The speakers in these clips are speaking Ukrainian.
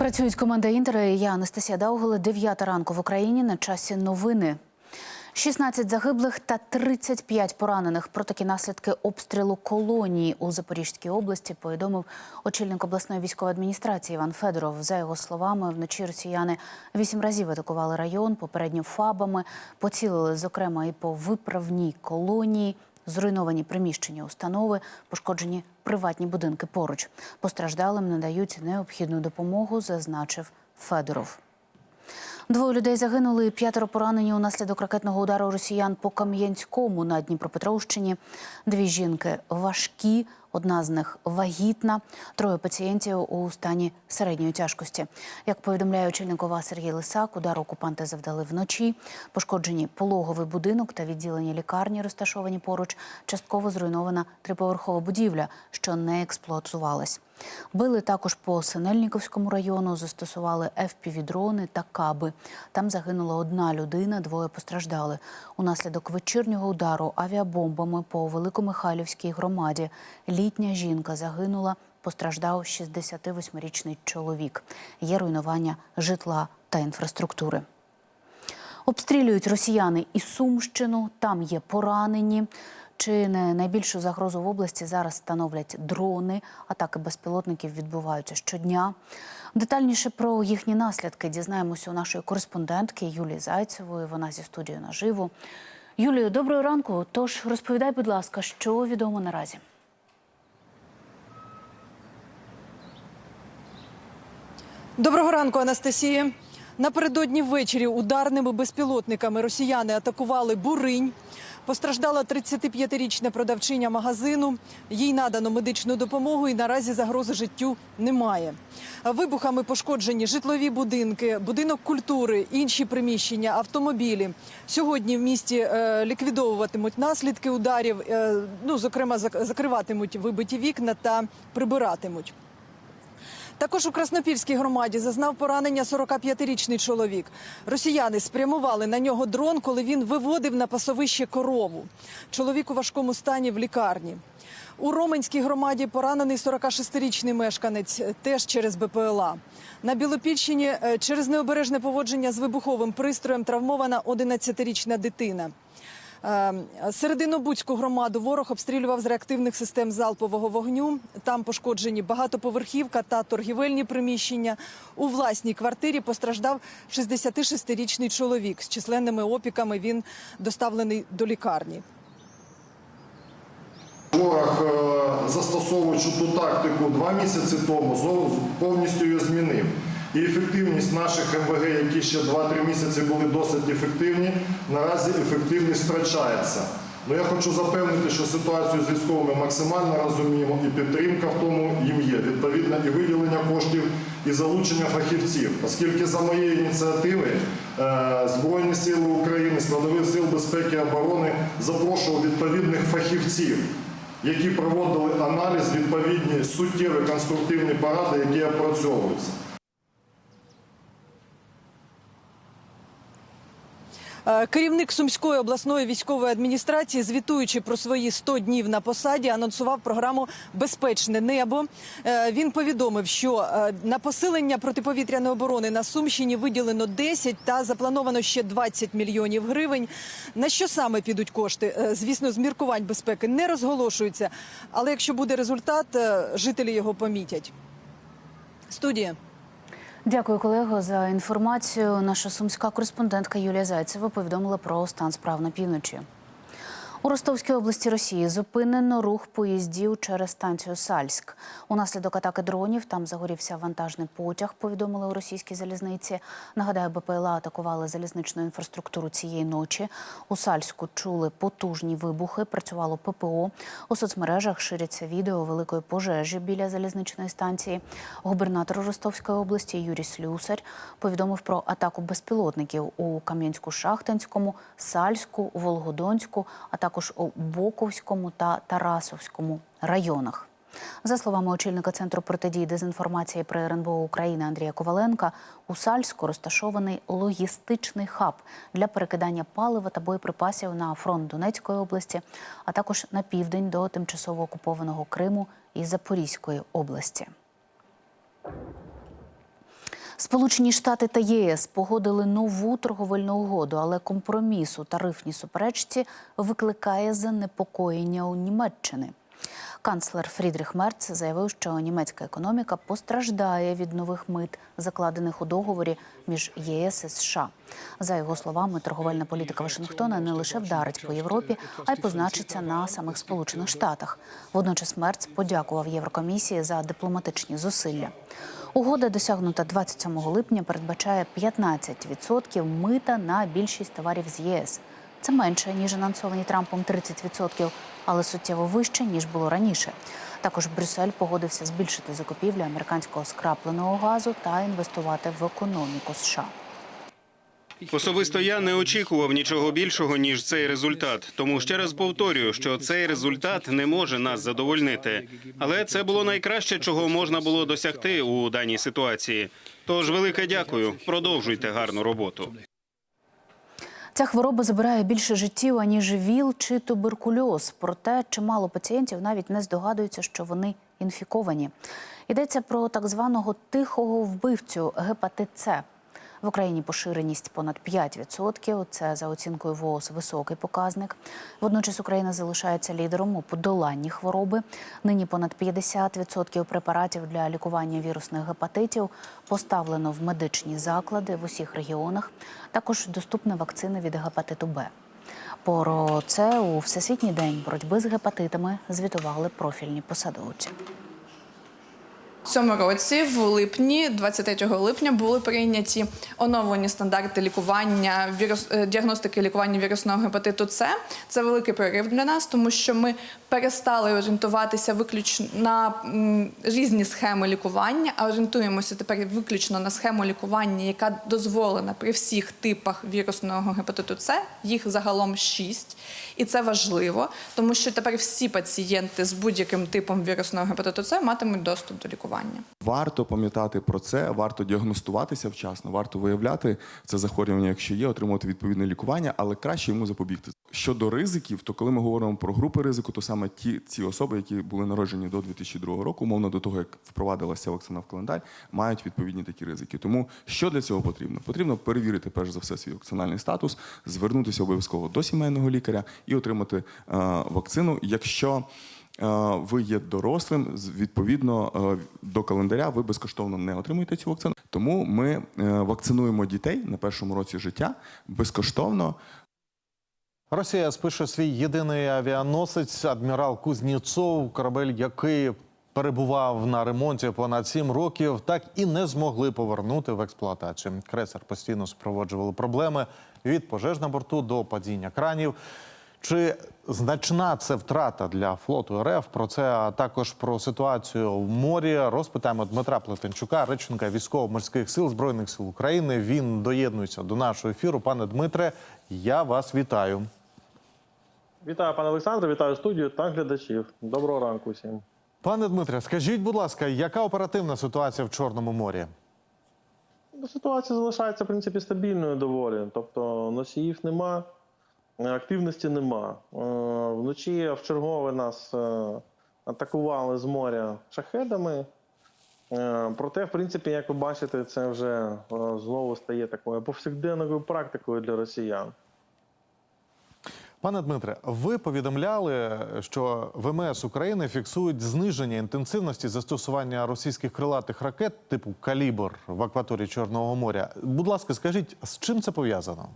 Працюють команда Інтера. і Я Анастасія Дауголе. 9 ранку в Україні на часі новини. 16 загиблих та 35 поранених про такі наслідки обстрілу колонії у Запорізькій області повідомив очільник обласної військової адміністрації Іван Федоров. За його словами, вночі росіяни вісім разів атакували район, попередньо фабами, поцілили зокрема і по виправній колонії. Зруйновані приміщення установи, пошкоджені приватні будинки поруч. Постраждалим надають необхідну допомогу, зазначив Федоров. Двоє людей загинули, і п'ятеро поранені унаслідок ракетного удару росіян по Кам'янському на Дніпропетровщині. Дві жінки важкі, одна з них вагітна, троє пацієнтів у стані середньої тяжкості. Як повідомляє очільник ОВА Сергій Лисак, удар окупанти завдали вночі. Пошкоджені пологовий будинок та відділення лікарні, розташовані поруч. Частково зруйнована триповерхова будівля, що не експлуатувалась. Били також по Синельніковському району, застосували FPV-дрони та каби. Там загинула одна людина, двоє постраждали. Унаслідок вечірнього удару авіабомбами по Великомихайлівській громаді літня жінка загинула, постраждав 68-річний чоловік. Є руйнування житла та інфраструктури. Обстрілюють росіяни і Сумщину, там є поранені. Чи не найбільшу загрозу в області зараз становлять дрони? Атаки безпілотників відбуваються щодня. Детальніше про їхні наслідки дізнаємося у нашої кореспондентки Юлії Зайцевої. Вона зі студією наживо. Юлію, доброго ранку. Тож розповідай, будь ласка, що відомо наразі. Доброго ранку, Анастасія. Напередодні ввечері ударними безпілотниками росіяни атакували Буринь. Постраждала 35-річна продавчиня магазину. Їй надано медичну допомогу і наразі загрози життю немає. Вибухами пошкоджені житлові будинки, будинок культури, інші приміщення, автомобілі. Сьогодні в місті е, ліквідовуватимуть наслідки ударів. е, ну, зокрема, закриватимуть вибиті вікна та прибиратимуть. Також у Краснопільській громаді зазнав поранення 45-річний чоловік. Росіяни спрямували на нього дрон, коли він виводив на пасовище корову. Чоловік у важкому стані в лікарні. У Роменській громаді поранений 46-річний мешканець теж через БПЛА. На Білопільщині е, через необережне поводження з вибуховим пристроєм травмована 11-річна дитина. Е, Серединобудську громаду ворог обстрілював з реактивних систем залпового вогню. Там пошкоджені багатоповерхівка та торгівельні приміщення. У власній квартирі постраждав 66-річний чоловік. З численними опіками він доставлений до лікарні. Ворог, е, застосовуючи ту тактику два місяці тому, повністю її змінив. І ефективність наших МВГ, які ще 2-3 місяці були досить ефективні, наразі ефективність втрачається. Ну, я хочу запевнити, що ситуацію з військовими максимально розуміємо, і підтримка в тому їм є. Відповідно, і виділення коштів, і залучення фахівців. Оскільки за моєї ініціативи е, Збройні Сили України, складові сил безпеки і оборони запрошував відповідних фахівців які проводили аналіз, відповідні суттєві конструктивні поради, які опрацьовуються. Керівник Сумської обласної військової адміністрації, звітуючи про свої 100 днів на посаді, анонсував програму Безпечне небо. Е, Він повідомив, що е, на посилення протиповітряної оборони на Сумщині виділено 10 та заплановано ще 20 мільйонів гривень. На що саме підуть кошти? Е, Звісно, з міркувань безпеки не розголошуються, але якщо буде результат, е, жителі його помітять. Студія. Дякую, колего, за інформацію. Наша сумська кореспондентка Юлія Зайцева повідомила про стан справ на півночі. У Ростовській області Росії зупинено рух поїздів через станцію Сальськ. Унаслідок атаки дронів там загорівся вантажний потяг. Повідомили у російській залізниці. Нагадаю, БПЛА атакували залізничну інфраструктуру цієї ночі. У Сальську чули потужні вибухи. Працювало ППО. У соцмережах ширяться відео великої пожежі біля залізничної станції. Губернатор Ростовської області Юрій Слюсар повідомив про атаку безпілотників у Кам'янську-Шахтинському, Сальську, Волгодонську, а також у Боковському та Тарасовському районах. За словами очільника центру протидії дезінформації при РНБО України Андрія Коваленка, у Сальську розташований логістичний хаб для перекидання палива та боєприпасів на фронт Донецької області, а також на південь до тимчасово окупованого Криму і Запорізької області. Сполучені Штати та єС погодили нову торговельну угоду, але компроміс у тарифній суперечці викликає занепокоєння у Німеччини. Канцлер Фрідріх Мерц заявив, що німецька економіка постраждає від нових мит, закладених у договорі між ЄС і США. За його словами, торговельна політика Вашингтона не лише вдарить по Європі, а й позначиться на самих Сполучених Штатах. Водночас Мерц подякував Єврокомісії за дипломатичні зусилля. Угода, досягнута 27 липня, передбачає 15% мита на більшість товарів з ЄС. Це менше ніж анонсовані Трампом 30%, але суттєво вище ніж було раніше. Також Брюссель погодився збільшити закупівлю американського скрапленого газу та інвестувати в економіку США. Особисто я не очікував нічого більшого ніж цей результат. Тому ще раз повторюю, що цей результат не може нас задовольнити. Але це було найкраще, чого можна було досягти у даній ситуації. Тож велике дякую. Продовжуйте гарну роботу. Ця хвороба забирає більше життів, аніж ВІЛ чи туберкульоз. Проте чимало пацієнтів навіть не здогадуються, що вони інфіковані. Йдеться про так званого тихого вбивцю гепатит С. В Україні поширеність понад 5%. Це за оцінкою ВООЗ високий показник. Водночас Україна залишається лідером у подоланні хвороби. Нині понад 50% препаратів для лікування вірусних гепатитів поставлено в медичні заклади в усіх регіонах. Також доступна вакцина від гепатиту Б. Про це у Всесвітній день боротьби з гепатитами звітували профільні посадовці. Цьому році, в липні, 23 липня, були прийняті оновлені стандарти лікування вірус е, діагностики лікування вірусного гепатиту С. Це великий прорив для нас, тому що ми перестали орієнтуватися виключно на різні схеми лікування, а орієнтуємося тепер виключно на схему лікування, яка дозволена при всіх типах вірусного гепатиту С. Їх загалом шість. І це важливо, тому що тепер всі пацієнти з будь-яким типом вірусного гепатиту С матимуть доступ до лікування. Варто пам'ятати про це, варто діагностуватися вчасно, варто виявляти це захворювання, якщо є, отримувати відповідне лікування, але краще йому запобігти. Щодо ризиків, то коли ми говоримо про групи ризику, то саме ті ці особи, які були народжені до 2002 року, умовно до того, як впровадилася вакцина в календар, мають відповідні такі ризики. Тому що для цього потрібно? Потрібно перевірити перш за все свій вакцинальний статус, звернутися обов'язково до сімейного лікаря і отримати е, вакцину, якщо ви є дорослим, відповідно е, до календаря ви безкоштовно не отримуєте цю вакцину. Тому ми е, вакцинуємо дітей на першому році життя безкоштовно. Росія спише свій єдиний авіаносець адмірал Кузнєцов, корабель, який перебував на ремонті понад сім років, так і не змогли повернути в експлуатацію. Крейсер постійно супроводжували проблеми від пожеж на борту до падіння кранів. Чи значна це втрата для флоту РФ? Про це а також про ситуацію в морі розпитаємо Дмитра Плетенчука, речника військово-морських сил збройних сил України. Він доєднується до нашого ефіру. Пане Дмитре, я вас вітаю. Вітаю, пане Олександре, вітаю студію та глядачів. Доброго ранку всім. Пане Дмитре, скажіть, будь ласка, яка оперативна ситуація в Чорному морі? Ситуація залишається в принципі стабільною доволі. Тобто носіїв нема, активності нема. Е, Вночі в чергове нас е, атакували з моря шахедами. Е, Проте, в принципі, як ви бачите, це вже е, знову стає такою повсякденною практикою для росіян. Пане Дмитре, ви повідомляли, що ВМС України фіксують зниження інтенсивності застосування російських крилатих ракет типу Калібр в акваторії Чорного моря. Будь ласка, скажіть, з чим це пов'язано?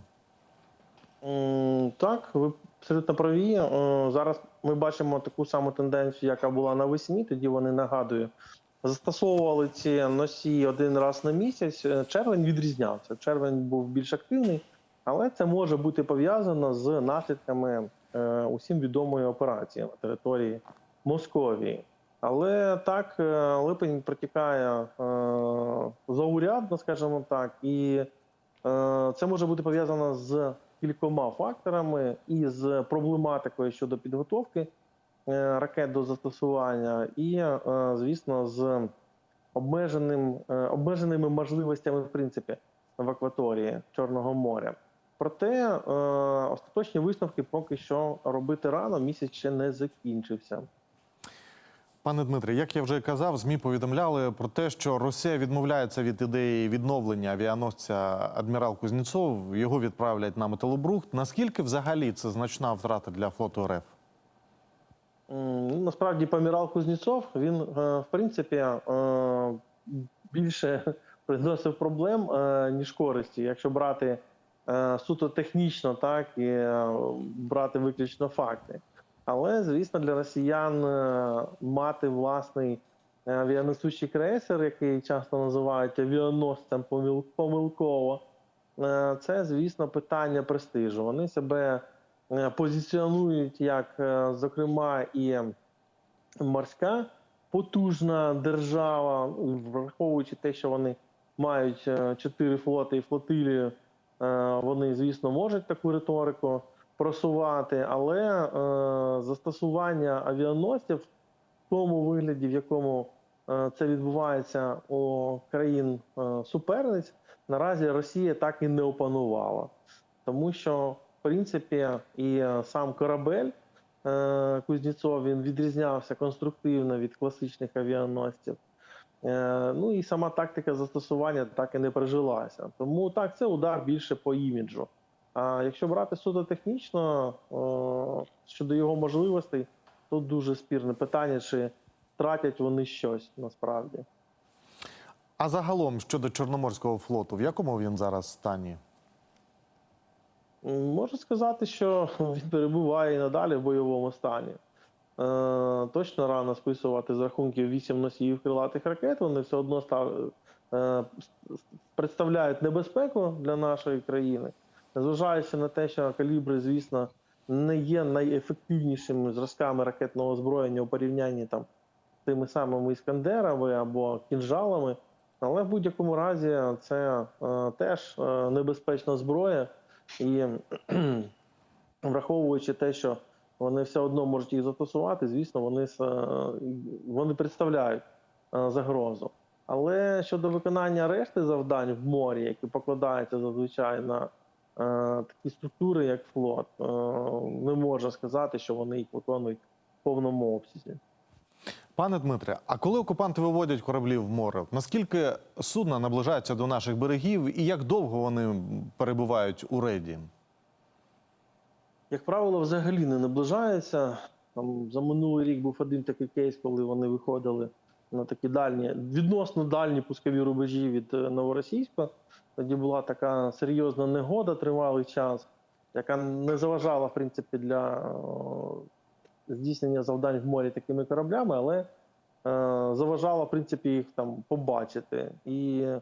Так, ви абсолютно праві. Е, Зараз ми бачимо таку саму тенденцію, яка була навесні. Тоді вони нагадую, застосовували ці носії один раз на місяць. Е, Червень відрізнявся. Червень був більш активний, але це може бути пов'язано з наслідками е, усім відомої операції на території Московії. Але так, липень протікає заурядно, скажімо так, і Це може бути пов'язано з кількома факторами і з проблематикою щодо підготовки е, ракет до застосування, і, е, звісно, з обмеженим, е, обмеженими можливостями в принципі в акваторії Чорного моря. Проте остаточні висновки поки що робити рано, місяць ще не закінчився. Пане Дмитре, як я вже казав, змі повідомляли про те, що Росія відмовляється від ідеї відновлення авіаносця адмірал Кузнєцов. Його відправлять на металобрухт. Наскільки взагалі це значна втрата для флоту РФ? Ну, Насправді, помірал Кузнєцов, він, е, в принципі, е, більше приносив проблем, е, ніж користі. Якщо брати суто технічно, так, і брати виключно факти. Але, звісно, для росіян е, мати власний е, авіанесущий крейсер, який часто називають авіаносцем помилково, е, це, звісно, питання престижу. Вони себе позиціонують як, зокрема, і морська потужна держава, враховуючи те, що вони мають чотири флоти і флотилію, вони, звісно, можуть таку риторику просувати, але е, застосування авіаносців в тому вигляді, в якому е, це відбувається у країн е, суперниць, наразі Росія так і не опанувала. Тому що, в принципі, і е, сам корабель е, Кузнєцов він відрізнявся конструктивно від класичних авіаносців. Е, Ну і сама тактика застосування так і не прижилася. Тому так, це удар більше по іміджу. А якщо брати суто технічно щодо його можливостей, тут дуже спірне питання, чи втратять вони щось насправді. А загалом щодо Чорноморського флоту, в якому він зараз стані? Можу сказати, що він перебуває і надалі в бойовому стані. Е, точно рано списувати з рахунків 8 носіїв крилатих ракет. Вони все одно став, е, представляють небезпеку для нашої країни, незважаючи на те, що калібри, звісно, не є найефективнішими зразками ракетного озброєння у порівнянні там з тими самими іскандерами або кінжалами. Але в будь-якому разі це е, теж е, небезпечна зброя. І враховуючи те, що вони все одно можуть їх застосувати, звісно, вони, е, вони представляють е, загрозу. Але щодо виконання решти завдань в морі, які покладаються зазвичай на такі структури, як флот, е, не можна сказати, що вони їх виконують в повному обсязі. Пане Дмитре, а коли окупанти виводять кораблі в море, наскільки судна наближаються до наших берегів і як довго вони перебувають у рейді? як правило, взагалі не наближається. Там за минулий рік був один такий кейс, коли вони виходили на такі дальні, відносно дальні пускові рубежі від е, Новоросійська. Тоді була така серйозна негода тривалий час, яка не заважала, в принципі, для е, здійснення завдань в морі такими кораблями, але е, заважала, в принципі, їх там побачити. І е,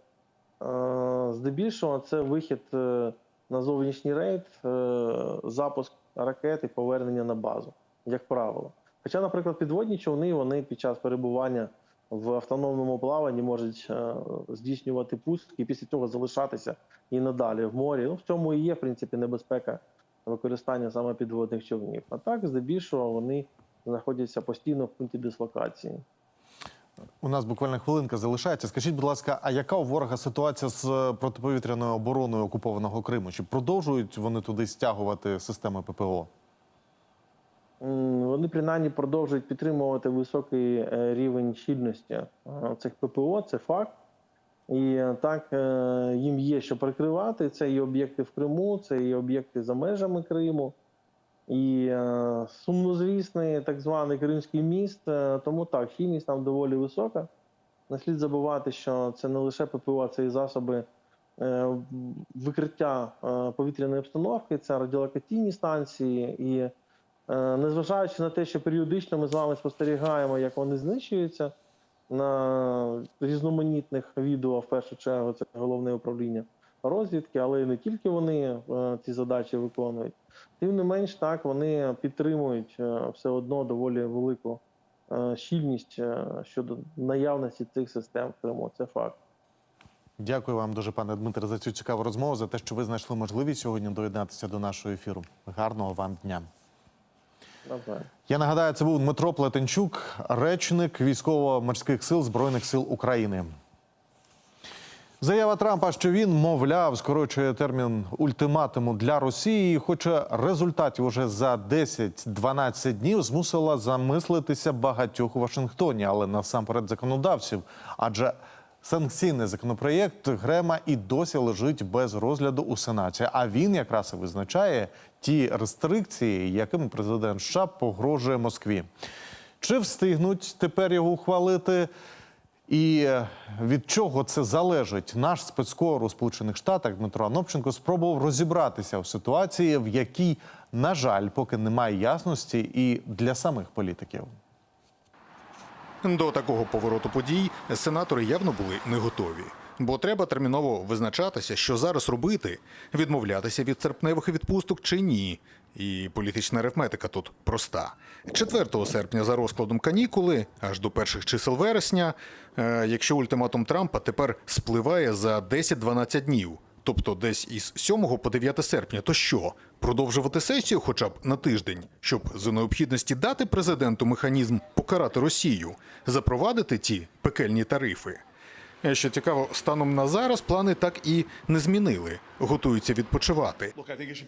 здебільшого це вихід е, на зовнішній рейд, е, запуск ракет і повернення на базу, як правило. Хоча, наприклад, підводні човни вони під час перебування в автономному плаванні можуть е, здійснювати пуск і після цього залишатися і надалі в морі. Ну, в цьому і є, в принципі, небезпека використання саме підводних човнів. А так, здебільшого, вони знаходяться постійно в пункті дислокації. У нас буквально хвилинка залишається. Скажіть, будь ласка, а яка у ворога ситуація з е, протиповітряною обороною окупованого Криму? Чи продовжують вони туди стягувати системи ППО? Вони принаймні продовжують підтримувати високий е, рівень щільності е, цих ППО, це факт. І е, так їм є що прикривати. Це і об'єкти в Криму, це і об'єкти за межами Криму. І сумнозвісний так званий Кримський міст. Тому так, щільність там доволі висока. Не слід забувати, що це не лише ППО, це і засоби викриття повітряної обстановки, це радіолокаційні станції. І Незважаючи на те, що періодично ми з вами спостерігаємо, як вони знищуються на різноманітних відео, в першу чергу, це головне управління розвідки, але і не тільки вони е, ці задачі виконують. Тим не менш, так вони підтримують е, все одно доволі велику е, щільність е, щодо наявності цих систем в Криму. Це факт. Дякую вам дуже, пане Дмитре, за цю цікаву розмову, за те, що ви знайшли можливість сьогодні доєднатися до нашого ефіру. Гарного вам дня. Я нагадаю, це був Дмитро Плетенчук, речник військово-морських сил Збройних сил України. Заява Трампа, що він, мовляв, скорочує термін ультиматуму для Росії, і хоче результатів уже за 10-12 днів, змусила замислитися багатьох у Вашингтоні, але насамперед законодавців. Адже санкційний законопроєкт Грема і досі лежить без розгляду у Сенаті. А він якраз і визначає ті рестрикції, якими президент США погрожує Москві. Чи встигнуть тепер його ухвалити? І е, від чого це залежить? Наш спецкор у Сполучених Штатах Дмитро Анопченко спробував розібратися в ситуації, в якій, на жаль, поки немає ясності, і для самих політиків. До такого повороту подій сенатори явно були не готові. Бо треба терміново визначатися, що зараз робити, відмовлятися від серпневих відпусток чи ні. І політична арифметика тут проста. 4 серпня за розкладом канікули, аж до перших чисел вересня, е, якщо ультиматум Трампа тепер спливає за 10-12 днів, тобто десь із 7 по 9 серпня, то що? Продовжувати сесію хоча б на тиждень, щоб за необхідності дати президенту механізм покарати Росію, запровадити ті пекельні тарифи. Е, Що цікаво, станом на зараз плани так і не змінили, готуються відпочивати.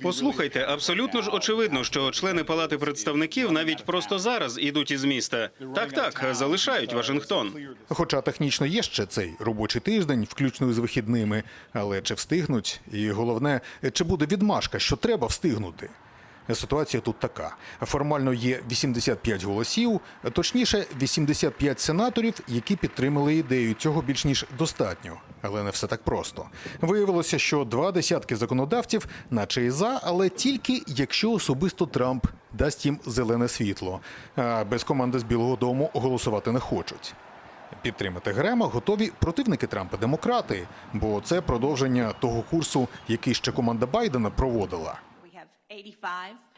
Послухайте, абсолютно ж очевидно, що члени палати представників навіть просто зараз ідуть із міста. Так, так, залишають Вашингтон. Хоча технічно є ще цей робочий тиждень, включно з вихідними, але чи встигнуть? І головне, чи буде відмашка, що треба встигнути? Ситуація тут така: формально є 85 голосів, точніше, 85 сенаторів, які підтримали ідею. Цього більш ніж достатньо, але не все так просто. Виявилося, що два десятки законодавців, наче і за, але тільки якщо особисто Трамп дасть їм зелене світло. А без команди з Білого Дому голосувати не хочуть. Підтримати Грема готові противники Трампа, демократи, бо це продовження того курсу, який ще команда Байдена проводила.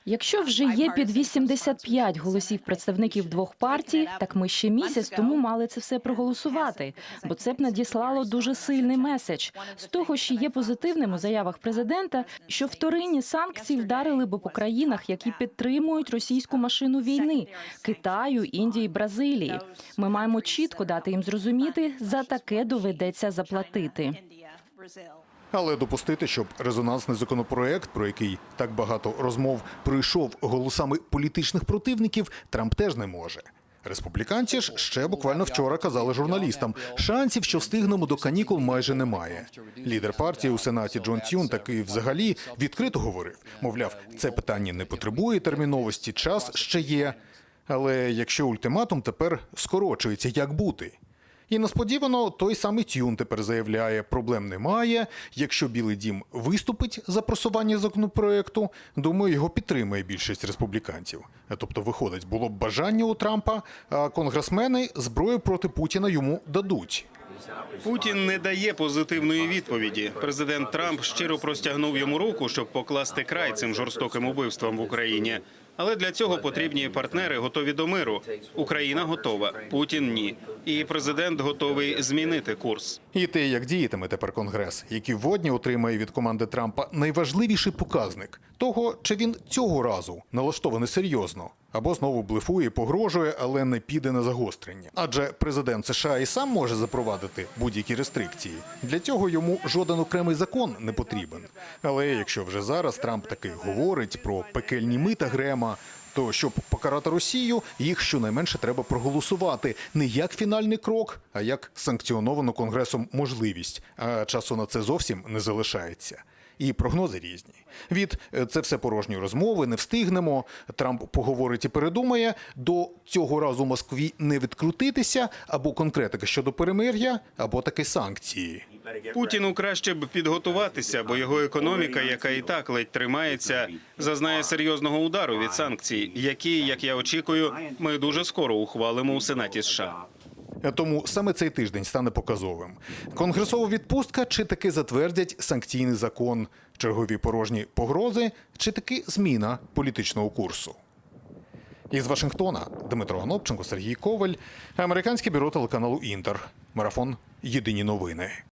Якщо вже є під 85 голосів представників двох партій, так ми ще місяць тому мали це все проголосувати, бо це б надіслало дуже сильний меседж. З того, що є позитивним у заявах президента, що вторинні санкції вдарили б по країнах, які підтримують російську машину війни Китаю, Індії, Бразилії. Ми маємо чітко дати їм зрозуміти, за таке доведеться заплатити. Але допустити, щоб резонансний законопроект, про який так багато розмов пройшов голосами політичних противників, Трамп теж не може. Республіканці ж ще буквально вчора казали журналістам, шансів, що встигнемо до канікул, майже немає. Лідер партії у сенаті Джон Тюн таки взагалі відкрито говорив: мовляв, це питання не потребує терміновості, час ще є. Але якщо ультиматум тепер скорочується, як бути? І несподівано той самий Тюн тепер заявляє, проблем немає. Якщо Білий Дім виступить за просування законопроекту, думаю, його підтримає більшість республіканців. Тобто, виходить, було б бажання у Трампа, а конгресмени зброю проти Путіна йому дадуть. Путін не дає позитивної відповіді. Президент Трамп щиро простягнув йому руку, щоб покласти край цим жорстоким убивствам в Україні. Але для цього потрібні партнери готові до миру. Україна готова, Путін ні. І президент готовий змінити курс. І те, як діятиме тепер конгрес, який водні отримає від команди Трампа найважливіший показник того, чи він цього разу налаштований серйозно, або знову блефує, погрожує, але не піде на загострення. Адже президент США і сам може запровадити будь-які рестрикції. Для цього йому жоден окремий закон не потрібен. Але якщо вже зараз Трамп таки говорить про пекельні мита Грема. То щоб покарати Росію, їх щонайменше треба проголосувати не як фінальний крок, а як санкціоновану конгресом можливість. А часу на це зовсім не залишається. І прогнози різні. Від е, це все порожні розмови, не встигнемо. Трамп поговорить і передумає. До цього разу Москві не відкрутитися або конкретика щодо перемир'я, або таки санкції. Путіну краще б підготуватися, бо його економіка, яка і так ледь тримається, зазнає серйозного удару від санкцій, які, як я очікую, ми дуже скоро ухвалимо у Сенаті США. Тому саме цей тиждень стане показовим. Конгресова відпустка чи таки затвердять санкційний закон, чергові порожні погрози, чи таки зміна політичного курсу. Із Вашингтона Дмитро Гнопченко, Сергій Коваль, американське бюро телеканалу Інтер. Марафон Єдині новини.